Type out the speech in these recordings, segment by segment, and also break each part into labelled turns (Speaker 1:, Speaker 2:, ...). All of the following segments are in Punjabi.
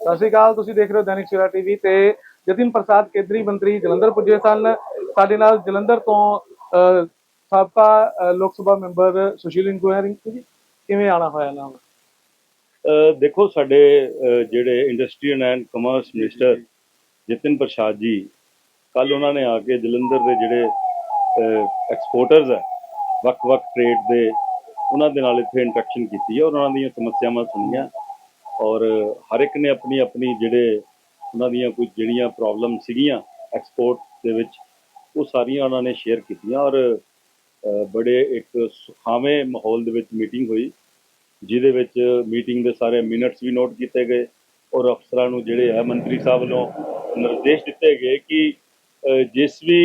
Speaker 1: ਸਤਿ ਸ਼੍ਰੀ ਅਕਾਲ, ਤੁਸੀਂ ਦੇਖ ਰਹੇ ਹੋ ਦੈਨਿਕ ਸਵੇਰਾ ਟੀਵੀ ਤੇ ਜਤਿਨ ਪ੍ਰਸਾਦ ਕੇਂਦਰੀ ਮੰਤਰੀ ਜਲੰਧਰ ਪੁੱਜੇ ਸਨ। ਸਾਡੇ ਨਾਲ ਜਲੰਧਰ ਤੋਂ ਸਾਬਕਾ ਲੋਕ ਸਭਾ ਮੈਂਬਰ ਸੁਸ਼ੀਲ ਰਿੰਕੂ ਹੈ ਜੀ, ਕਿਵੇਂ ਆਣਾ ਹੋਇਆ ਨਾਮ
Speaker 2: ਦੇਖੋ ਸਾਡੇ ਜਿਹੜੇ industrial and commerce minister Jatin Prasad ji ਕੱਲ ਉਹਨਾਂ ਨੇ ਆ ਕੇ ਜਲੰਧਰ ਦੇ ਜਿਹੜੇ ਐਕਸਪੋਰਟਰਸ ਹੈ, ਵੱਖ-ਵੱਖ ਟ੍ਰੇਡ ਦੇ, ਉਹਨਾਂ ਦੇ ਨਾਲ ਇੱਥੇ ਇੰਟਰੈਕਸ਼ਨ ਕੀਤੀ ਹੈ, ਔਰ ਉਹਨਾਂ ਦੀਆਂ ਸਮੱਸਿਆਵਾਂ ਸੁਣੀਆਂ। ਔਰ ਹਰ ਇੱਕ ਨੇ ਆਪਣੀ ਆਪਣੀ ਜਿਹੜੇ ਉਹਨਾਂ ਦੀਆਂ ਕੁਝ ਜਿਹੜੀਆਂ ਪ੍ਰੋਬਲਮ ਸੀਗੀਆਂ ਐਕਸਪੋਰਟ ਦੇ ਵਿੱਚ, ਉਹ ਸਾਰੀਆਂ ਉਹਨਾਂ ਨੇ ਸ਼ੇਅਰ ਕੀਤੀਆਂ ਔਰ ਬੜੇ ਇੱਕ ਸੁਖਾਵੇਂ ਮਾਹੌਲ ਦੇ ਵਿੱਚ ਮੀਟਿੰਗ ਹੋਈ, ਜਿਹਦੇ ਵਿੱਚ ਮੀਟਿੰਗ ਦੇ ਸਾਰੇ ਮਿੰਟਸ ਵੀ ਨੋਟ ਕੀਤੇ ਗਏ ਔਰ ਅਫਸਰਾਂ ਨੂੰ ਜਿਹੜੇ ਹੈ ਮੰਤਰੀ ਸਾਹਿਬ ਵੱਲੋਂ ਨਿਰਦੇਸ਼ ਦਿੱਤੇ ਗਏ ਕਿ ਜਿਸ ਵੀ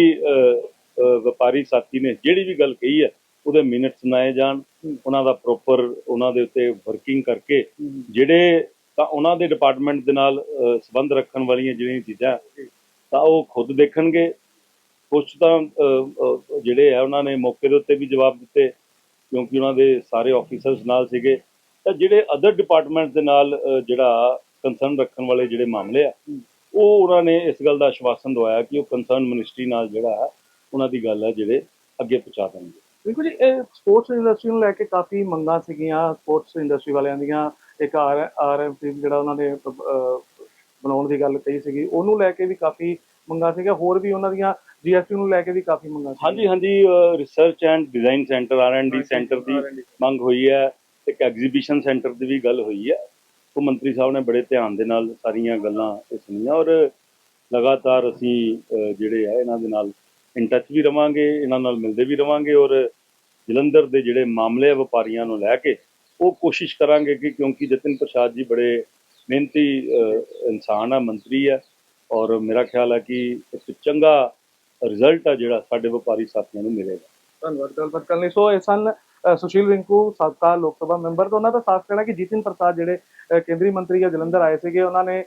Speaker 2: ਵਪਾਰੀ ਸਾਥੀ ਨੇ ਜਿਹੜੀ ਵੀ ਗੱਲ ਕਹੀ ਹੈ ਉਹਦੇ ਮਿੰਟਸ ਸੁਣਾਏ ਜਾਣ ਉਹਨਾਂ ਦਾ ਪ੍ਰੋਪਰ ਉਹਨਾਂ ਦੇ ਉੱਤੇ ਵਰਕਿੰਗ ਕਰਕੇ ਜਿਹੜੇ ਤਾਂ ਉਹਨਾਂ ਦੇ ਡਿਪਾਰਟਮੈਂਟ ਦੇ ਨਾਲ ਸੰਬੰਧ ਰੱਖਣ ਵਾਲੀਆਂ ਜਿਹੜੀਆਂ ਚੀਜ਼ਾਂ ਤਾਂ ਉਹ ਖੁਦ ਦੇਖਣਗੇ। ਕੁਝ ਤਾਂ ਜਿਹੜੇ ਹੈ ਉਹਨਾਂ ਨੇ ਮੌਕੇ ਦੇ ਉੱਤੇ ਵੀ ਜਵਾਬ ਦਿੱਤੇ ਕਿਉਂਕਿ ਉਹਨਾਂ ਦੇ ਸਾਰੇ ਆਫੀਸਰਸ ਨਾਲ ਸੀਗੇ। ਤਾਂ ਜਿਹੜੇ ਅਦਰ ਡਿਪਾਰਟਮੈਂਟ ਦੇ ਨਾਲ ਜਿਹੜਾ ਕੰਸਰਨ ਰੱਖਣ ਵਾਲੇ ਜਿਹੜੇ ਮਾਮਲੇ ਆ ਉਹ ਉਹਨਾਂ ਨੇ ਇਸ ਗੱਲ ਦਾ ਆਸ਼ਵਾਸਨ ਦਵਾਇਆ ਕਿ ਉਹ ਕੰਸਰਨ ਮਿਨਿਸਟਰੀ ਨਾਲ ਜਿਹੜਾ ਉਹਨਾਂ ਦੀ ਗੱਲ ਹੈ ਜਿਹੜੇ ਅੱਗੇ ਪਹੁੰਚਾ ਦੇਣਗੇ।
Speaker 1: ਰਿੰਕੂ ਜੀ ਇਹ ਸਪੋਰਟਸ ਇੰਡਸਟਰੀ ਨੂੰ ਲੈ ਕੇ ਕਾਫੀ ਮੰਗਾਂ ਸੀਗੀਆਂ ਸਪੋਰਟਸ ਇੰਡਸਟਰੀ ਵਾਲਿਆਂ ਦੀਆਂ। ਇੱਕ ਆਰ ਆਰਐਮਸੀ ਜਿਹੜਾ ਉਹਨਾਂ ਨੇ ਬਣਾਉਣ ਦੀ ਗੱਲ ਕਹੀ ਸੀਗੀ ਉਹਨੂੰ ਲੈ ਕੇ ਵੀ ਕਾਫੀ ਮੰਗਾਂ ਸੀਗੀਆਂ। ਹੋਰ ਵੀ ਉਹਨਾਂ ਦੀਆਂ ਜੀਐਸਟੀ ਨੂੰ ਲੈ ਕੇ ਵੀ ਕਾਫੀ ਮੰਗਾਂ ਸੀ
Speaker 2: ਹਾਂਜੀ ਹਾਂਜੀ research and design centre R and D centre ਦੀ ਮੰਗ ਹੋਈ ਹੈ। ਇੱਕ ਐਗਜ਼ੀਬਿਸ਼ਨ ਸੈਂਟਰ ਦੀ ਵੀ ਗੱਲ ਹੋਈ ਹੈ। ਉਹ ਮੰਤਰੀ ਸਾਹਿਬ ਨੇ ਬੜੇ ਧਿਆਨ ਦੇ ਨਾਲ ਸਾਰੀਆਂ ਗੱਲਾਂ ਸੁਣੀਆਂ ਔਰ ਲਗਾਤਾਰ ਅਸੀਂ ਜਿਹੜੇ ਹੈ ਇਹਨਾਂ ਦੇ ਨਾਲ ਇਨ ਟੱਚ ਵੀ ਰਵਾਂਗੇ, ਇਹਨਾਂ ਨਾਲ ਮਿਲਦੇ ਵੀ ਰਵਾਂਗੇ ਔਰ ਜਲੰਧਰ ਦੇ ਜਿਹੜੇ ਮਾਮਲੇ ਆ ਵਪਾਰੀਆਂ ਨੂੰ ਲੈ ਕੇ ਉਹ ਕੋਸ਼ਿਸ਼ ਕਰਾਂਗੇ ਕਿ ਕਿਉਂਕਿ ਜਤਿਨ ਪ੍ਰਸਾਦ ਜੀ ਬੜੇ ਮਿਹਨਤੀ ਇਨਸਾਨ ਆ, ਮੰਤਰੀ ਆ ਔਰ ਮੇਰਾ ਖਿਆਲ ਹੈ ਕਿ ਇੱਕ ਚੰਗਾ ਰਿਜ਼ਲਟ ਆ ਜਿਹੜਾ ਸਾਡੇ ਵਪਾਰੀ ਸਾਥੀਆਂ ਨੂੰ ਮਿਲੇਗਾ।
Speaker 1: ਧੰਨਵਾਦ, ਗੱਲਬਾਤ ਕਰਨ ਲਈ। ਸੋ ਇਹ ਸਨ ਸੁਸ਼ੀਲ ਰਿੰਕੂ, ਸਾਬਕਾ ਲੋਕ ਸਭਾ ਮੈਂਬਰ। ਤੋਂ ਉਹਨਾਂ ਦਾ ਸਾਫ਼ ਕਹਿਣਾ ਕਿ ਜੀਤਨ ਪ੍ਰਸਾਦ ਜਿਹੜੇ ਕੇਂਦਰੀ ਮੰਤਰੀ ਆ, ਜਲੰਧਰ ਆਏ ਸੀਗੇ। ਉਹਨਾਂ ਨੇ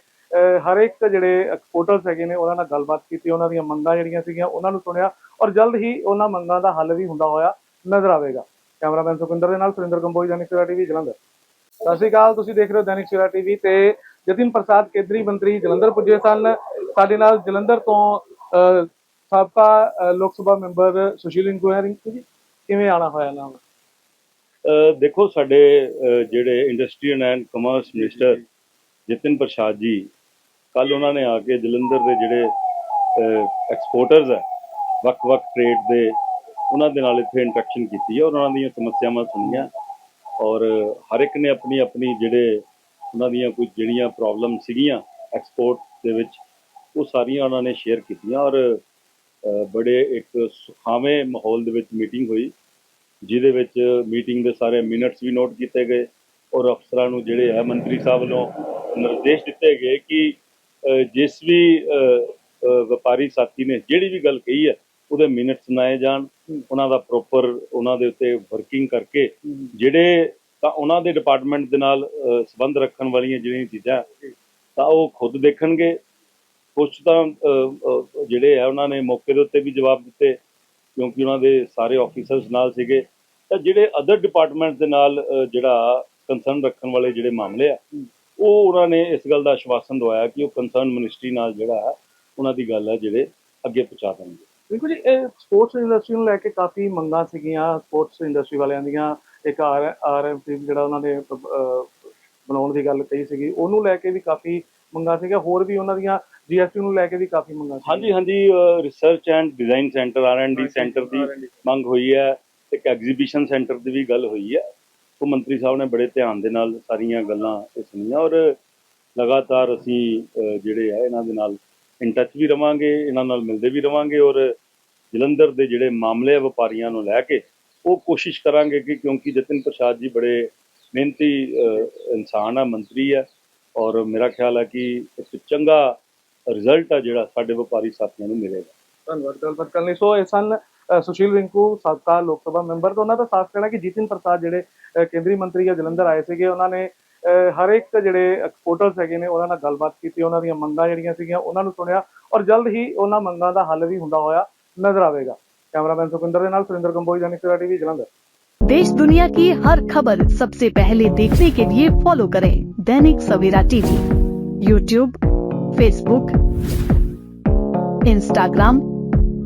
Speaker 1: ਹਰ ਇੱਕ ਜਿਹੜੇ ਐਕਸਪੋਰਟਰਸ ਹੈਗੇ ਨੇ ਉਹਨਾਂ ਨਾਲ ਗੱਲਬਾਤ ਕੀਤੀ ਉਹਨਾਂ ਦੀਆਂ ਮੰਗਾਂ ਜਿਹੜੀਆਂ ਸੀਗੀਆਂ ਉਹਨਾਂ ਨੂੰ ਸੁਣਿਆ ਔਰ ਜਲਦ ਹੀ ਉਹਨਾਂ ਮੰਗਾਂ ਦਾ ਹੱਲ ਵੀ ਹੁੰਦਾ ਹੋਇਆ ਨਜ਼ਰ ਆਵੇਗਾ। ਕੈਮਰਾਮੈਨ ਸੁਖਿੰਦਰ ਦੇ ਨਾਲ ਸੁਰਿੰਦਰ ਕੰਬੋਜ ਦੈਨਿਕ ਸਵੇਰਾ ਟੀਵੀ ਜਲੰਧਰ। ਸਤਿ ਸ਼੍ਰੀ ਅਕਾਲ ਤੁਸੀਂ ਦੇਖ ਰਹੇ ਹੋ ਦੈਨਿਕ ਸਵੇਰਾ ਟੀਵੀ ਤੇ ਜਤਿਨ ਪ੍ਰਸਾਦ ਕੇਂਦਰੀ ਮੰਤਰੀ ਜਲੰਧਰ ਪੁੱਜੇ ਸਨ। ਸਾਡੇ ਨਾਲ ਜਲੰਧਰ ਤੋਂ ਸਾਬਕਾ ਲੋਕ ਸਭਾ ਮੈਂਬਰ ਸੁਸ਼ੀਲ ਰਿੰਕੂ ਜੀ ਕਿਵੇਂ ਆਣਾ ਹੋਇਆ ਨਾਮ
Speaker 2: ਅ, ਦੇਖੋ ਸਾਡੇ ਜਿਹੜੇ industry and commerce minister Jatin Prasad ji ਕੱਲ ਉਹਨਾਂ ਨੇ ਆ ਕੇ ਜਲੰਧਰ ਦੇ ਜਿਹੜੇ ਐਕਸਪੋਰਟਰਸ ਹੈ, ਵੱਖ-ਵੱਖ ਟ੍ਰੇਡ ਦੇ, ਉਹਨਾਂ ਦੇ ਨਾਲ ਇੱਥੇ ਇੰਟਰੈਕਸ਼ਨ ਕੀਤੀ ਹੈ ਔਰ ਉਹਨਾਂ ਦੀਆਂ ਸਮੱਸਿਆਵਾਂ ਸੁਣੀਆਂ। ਔਰ ਹਰ ਇੱਕ ਨੇ ਆਪਣੀ ਆਪਣੀ ਜਿਹੜੇ ਉਹਨਾਂ ਦੀਆਂ ਕੁਝ ਜਿਹੜੀਆਂ ਪ੍ਰੋਬਲਮ ਸੀਗੀਆਂ ਐਕਸਪੋਰਟ ਦੇ ਵਿੱਚ, ਉਹ ਸਾਰੀਆਂ ਉਹਨਾਂ ਨੇ ਸ਼ੇਅਰ ਕੀਤੀਆਂ ਔਰ ਬੜੇ ਇੱਕ ਸੁਖਾਵੇਂ ਮਾਹੌਲ ਦੇ ਵਿੱਚ ਮੀਟਿੰਗ ਹੋਈ, ਜਿਹਦੇ ਵਿੱਚ ਮੀਟਿੰਗ ਦੇ ਸਾਰੇ ਮਿੰਟਸ ਵੀ ਨੋਟ ਕੀਤੇ ਗਏ ਔਰ ਅਫਸਰਾਂ ਨੂੰ ਜਿਹੜੇ ਹੈ ਮੰਤਰੀ ਸਾਹਿਬ ਵੱਲੋਂ ਨਿਰਦੇਸ਼ ਦਿੱਤੇ ਗਏ ਕਿ ਜਿਸ ਵੀ ਵਪਾਰੀ ਸਾਥੀ ਨੇ ਜਿਹੜੀ ਵੀ ਗੱਲ ਕਹੀ ਹੈ ਉਹਦੇ ਮਿੰਟਸ ਸੁਣਾਏ ਜਾਣ ਉਹਨਾਂ ਦਾ ਪ੍ਰੋਪਰ ਉਹਨਾਂ ਦੇ ਉੱਤੇ ਵਰਕਿੰਗ ਕਰਕੇ ਜਿਹੜੇ ਤਾਂ ਉਹਨਾਂ ਦੇ ਡਿਪਾਰਟਮੈਂਟ ਦੇ ਨਾਲ ਸੰਬੰਧ ਰੱਖਣ ਵਾਲੀਆਂ ਜਿਹੜੀਆਂ ਚੀਜ਼ਾਂ ਤਾਂ ਉਹ ਖੁਦ ਦੇਖਣਗੇ। ਕੁਝ ਤਾਂ ਜਿਹੜੇ ਹੈ ਉਹਨਾਂ ਨੇ ਮੌਕੇ ਦੇ ਉੱਤੇ ਵੀ ਜਵਾਬ ਦਿੱਤੇ ਕਿਉਂਕਿ ਉਹਨਾਂ ਦੇ ਸਾਰੇ ਆਫੀਸਰਸ ਨਾਲ ਸੀਗੇ। ਤਾਂ ਜਿਹੜੇ ਅਦਰ ਡਿਪਾਰਟਮੈਂਟ ਦੇ ਨਾਲ ਜਿਹੜਾ ਕੰਸਰਨ ਰੱਖਣ ਵਾਲੇ ਜਿਹੜੇ ਮਾਮਲੇ ਆ ਉਹ ਉਹਨਾਂ ਨੇ ਇਸ ਗੱਲ ਦਾ ਆਸ਼ਵਾਸਨ ਦਵਾਇਆ ਕਿ ਉਹ ਕੰਸਰਨ ਮਿਨਿਸਟਰੀ ਨਾਲ ਜਿਹੜਾ ਹੈ ਉਹਨਾਂ ਦੀ ਗੱਲ ਹੈ ਜਿਹੜੇ ਅੱਗੇ ਪਹੁੰਚਾ ਦੇਣਗੇ।
Speaker 1: ਦੇਖੋ ਜੀ ਇਹ ਸਪੋਰਟਸ ਇੰਡਸਟਰੀ ਨੂੰ ਲੈ ਕੇ ਕਾਫੀ ਮੰਗਾਂ ਸੀਗੀਆਂ ਸਪੋਰਟਸ ਇੰਡਸਟਰੀ ਵਾਲਿਆਂ ਦੀਆਂ ਇੱਕ ਆਰ ਆਰਐਮਸੀ ਜਿਹੜਾ ਉਹਨਾਂ ਨੇ ਬਣਾਉਣ ਦੀ ਗੱਲ ਕਹੀ ਸੀਗੀ ਉਹਨੂੰ ਲੈ ਕੇ ਵੀ ਕਾਫੀ ਮੰਗਾਂ ਸੀਗੀਆਂ ਹੋਰ ਵੀ ਉਹਨਾਂ ਦੀਆਂ ਜੀਐਸਟੀ ਨੂੰ ਲੈ ਕੇ ਵੀ ਕਾਫੀ ਮੰਗਾਂ ਸੀ
Speaker 2: ਹਾਂਜੀ ਹਾਂਜੀ research and design centre R and D centre ਦੀ ਮੰਗ ਹੋਈ ਹੈ ਇੱਕ ਐਗਜ਼ੀਬਿਸ਼ਨ ਸੈਂਟਰ ਦੀ ਵੀ ਗੱਲ ਹੋਈ ਹੈ। ਉਹ ਮੰਤਰੀ ਸਾਹਿਬ ਨੇ ਬੜੇ ਧਿਆਨ ਦੇ ਨਾਲ ਸਾਰੀਆਂ ਗੱਲਾਂ ਇਹ ਸੁਣੀਆਂ ਔਰ ਲਗਾਤਾਰ ਅਸੀਂ ਜਿਹੜੇ ਹੈ ਇਹਨਾਂ ਦੇ ਨਾਲ ਇਨ ਟੱਚ ਵੀ ਰਵਾਂਗੇ, ਇਹਨਾਂ ਨਾਲ ਮਿਲਦੇ ਵੀ ਰਵਾਂਗੇ ਔਰ ਜਲੰਧਰ ਦੇ ਜਿਹੜੇ ਮਾਮਲੇ ਆ ਵਪਾਰੀਆਂ ਨੂੰ ਲੈ ਕੇ ਉਹ ਕੋਸ਼ਿਸ਼ ਕਰਾਂਗੇ ਕਿ ਕਿਉਂਕਿ ਜਤਿਨ ਪ੍ਰਸਾਦ ਜੀ ਬੜੇ ਮਿਹਨਤੀ ਇਨਸਾਨ ਆ, ਮੰਤਰੀ ਆ ਔਰ ਮੇਰਾ ਖਿਆਲ ਹੈ ਕਿ ਇੱਕ ਚੰਗਾ ਰਿਜ਼ਲਟ ਆ ਜਿਹੜਾ ਸਾਡੇ ਵਪਾਰੀ ਸਾਥੀਆਂ ਨੂੰ ਮਿਲੇਗਾ।
Speaker 1: ਧੰਨਵਾਦ ਗੱਲਬਾਤ ਕਰਨ ਲਈ ਸੋ ਇਹ ਸਨ ਸੁਸ਼ੀਲ ਰਿੰਕੂ ਸਾਬਕਾ ਲੋਕ ਸਭਾ ਮੈਂਬਰ ਤੋਂ ਉਹਨਾਂ ਦਾ ਸਾਫ਼ ਕਹਿਣਾ ਕਿ ਜੀਤਨ ਪ੍ਰਸਾਦ ਜਿਹੜੇ ਅ, ਕੇਂਦਰੀ ਮੰਤਰੀ ਆ ਜਲੰਧਰ ਆਏ ਸੀਗੇ ਉਹਨਾਂ ਨੇ ਅ, ਹਰ ਇੱਕ ਜਿਹੜੇ ਐਕਸਪੋਰਟਰਸ ਹੈਗੇ ਨੇ ਉਹਨਾਂ ਨਾਲ ਗੱਲਬਾਤ ਕੀਤੀ ਉਹਨਾਂ ਦੀਆਂ ਮੰਗਾਂ ਜਿਹੜੀਆਂ ਸੀਗੀਆਂ ਉਹਨਾਂ ਨੂੰ ਸੁਣਿਆ ਔਰ ਜਲਦ ਹੀ ਉਹਨਾਂ ਮੰਗਾਂ ਦਾ ਹੱਲ ਵੀ ਹੁੰਦਾ ਹੋਇਆ ਨਜ਼ਰ ਆਵੇਗਾ ਕੈਮਰਾਮੈਨ ਸੁਖਿੰਦਰ ਦੇ ਨਾਲ ਸੁਰਿੰਦਰ ਕੰਬੋਜ ਦੈਨਿਕ ਸਵੇਰਾ ਟੀਵੀ ਜਲੰਧਰ
Speaker 3: देश दुनिया की हर खबर सबसे पहले देखने के लिए फॉलो करें Dainik Savera TV YouTube Facebook Instagram